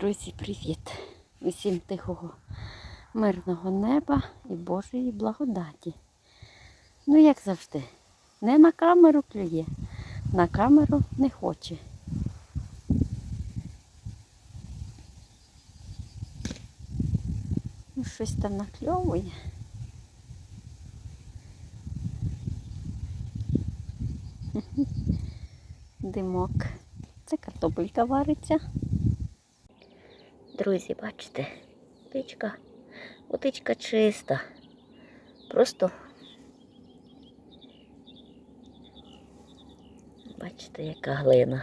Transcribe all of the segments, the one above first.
Друзі, привіт! Усім тихого, мирного неба і Божої благодаті. Ну, як завжди, не на камеру клює, на камеру не хоче. Ну, щось там накльовує. Димок. Це картопелька вариться. Друзі, бачите, водичка, водичка чиста. Просто бачите, яка глина.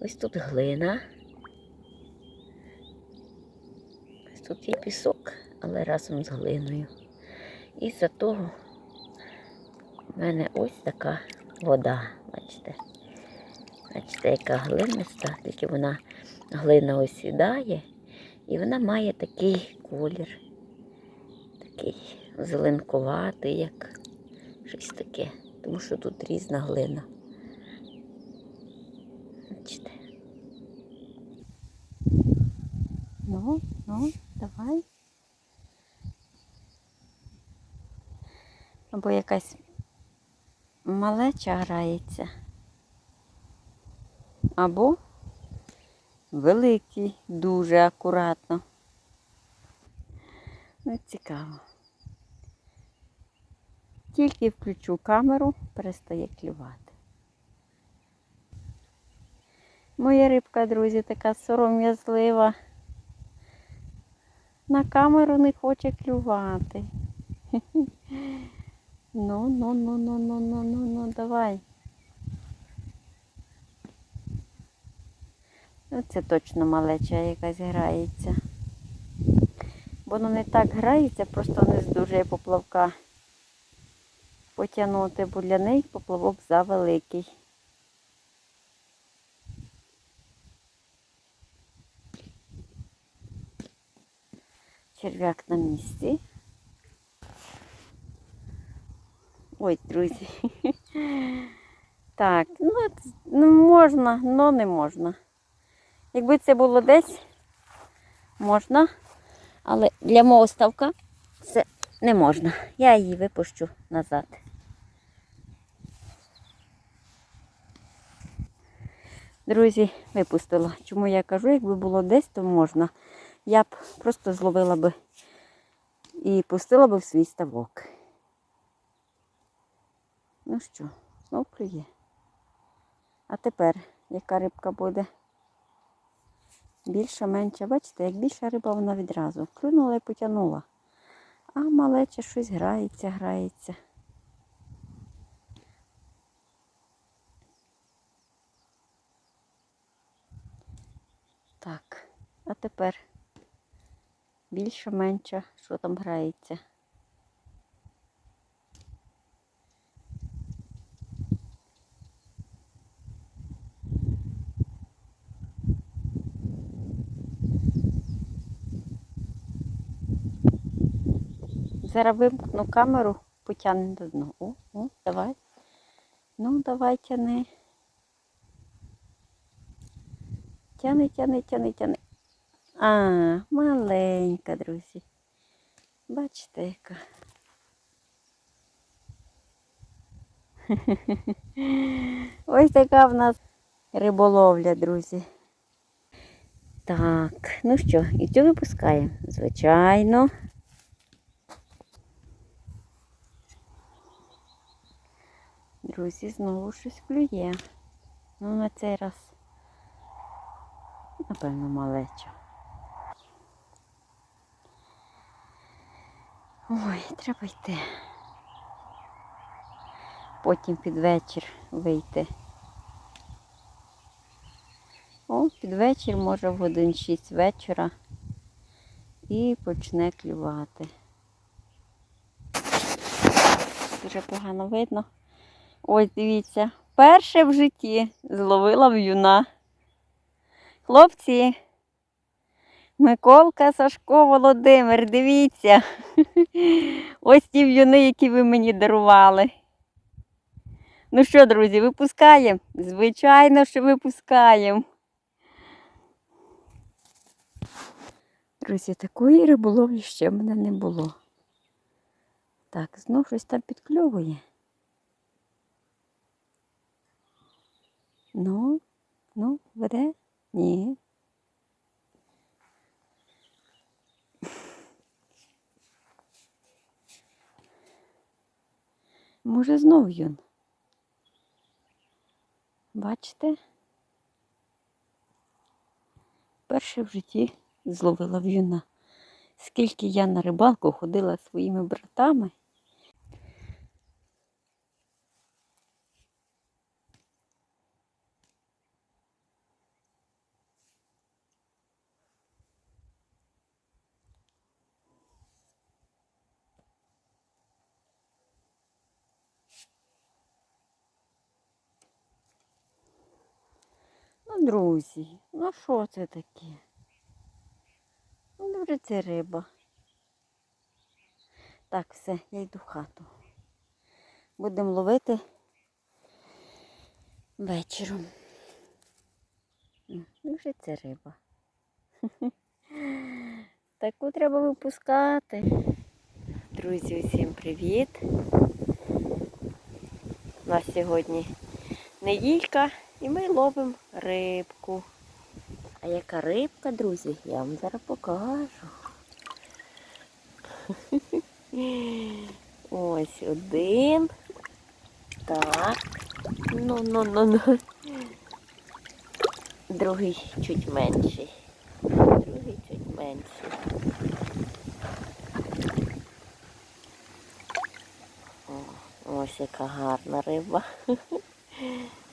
Ось тут глина. Ось тут є пісок, але разом з глиною. І за того в мене ось така вода. Бачите? Бачите, яка глиниста, тільки вона глина осідає, і вона має такий колір, такий зеленкуватий, як щось таке, тому що тут різна глина. Бачите? Ну, ну, давай. Або якась малеча грається. Або великий, дуже акуратно. Ну, цікаво. Тільки включу камеру, перестає клювати. Моя рибка, друзі, така сором'язлива. На камеру не хоче клювати. Ну, ну, ну, ну, ну, ну, ну, ну, давай. Це точно малеча якась грається. Воно не так грається, просто не здужує поплавка потягнути, бо для неї поплавок завеликий. Черв'як на місці. Ой, друзі. Так, ну, ну можна, але не можна. Якби це було десь, можна, але для мого ставка це не можна. Я її випущу назад. Друзі, випустила. Чому я кажу, якби було десь, то можна. Я б просто зловила би і пустила би в свій ставок. Ну що, знов клює. А тепер яка рибка буде? Більша, менша. Бачите, як більша риба, вона відразу клюнула і потягнула. А малече щось грається, грається. Так, а тепер більша, менша, що там грається. Зараз вимкну камеру, потягне до дна. О, о, давай. Ну, давай тяни. Тяни, тяни, тяни, тяни. А, маленька, друзі. Бачите, яка. Ось така в нас риболовля, друзі. Так, ну що, і цю випускаємо? Звичайно. Друзі, знову щось клює. Ну, на цей раз, напевно, малеча. Ой, треба йти. Потім під вечір вийти. О, під вечір, може, в годин 6 вечора і почне клювати. Дуже погано видно. Ось дивіться, перше в житті зловила в'юна. Хлопці, Миколка, Сашко, Володимир, дивіться. Ось ті в'юни, які ви мені дарували. Ну що, друзі, випускаємо? Звичайно, що випускаємо. Друзі, такої риболовлі ще в мене не було. Так, знов щось там підкльовує. Ну, ну, веде? Ні. Може, знов юн. Бачите? Перше в житті зловила в'юна. Скільки я на рибалку ходила зі своїми братами. Друзі, ну що це таке? Ну, дуже це риба. Так, все, я йду в хату. Будемо ловити вечором. Дуже це риба. Таку треба випускати. Друзі, усім привіт. У нас сьогодні неділька і ми ловимо рибку. А яка рибка, друзі, я вам зараз покажу. Ось один. Так. Ну, ну, ну, ну. Другий чуть менший. Другий чуть менший. О, ось яка гарна риба.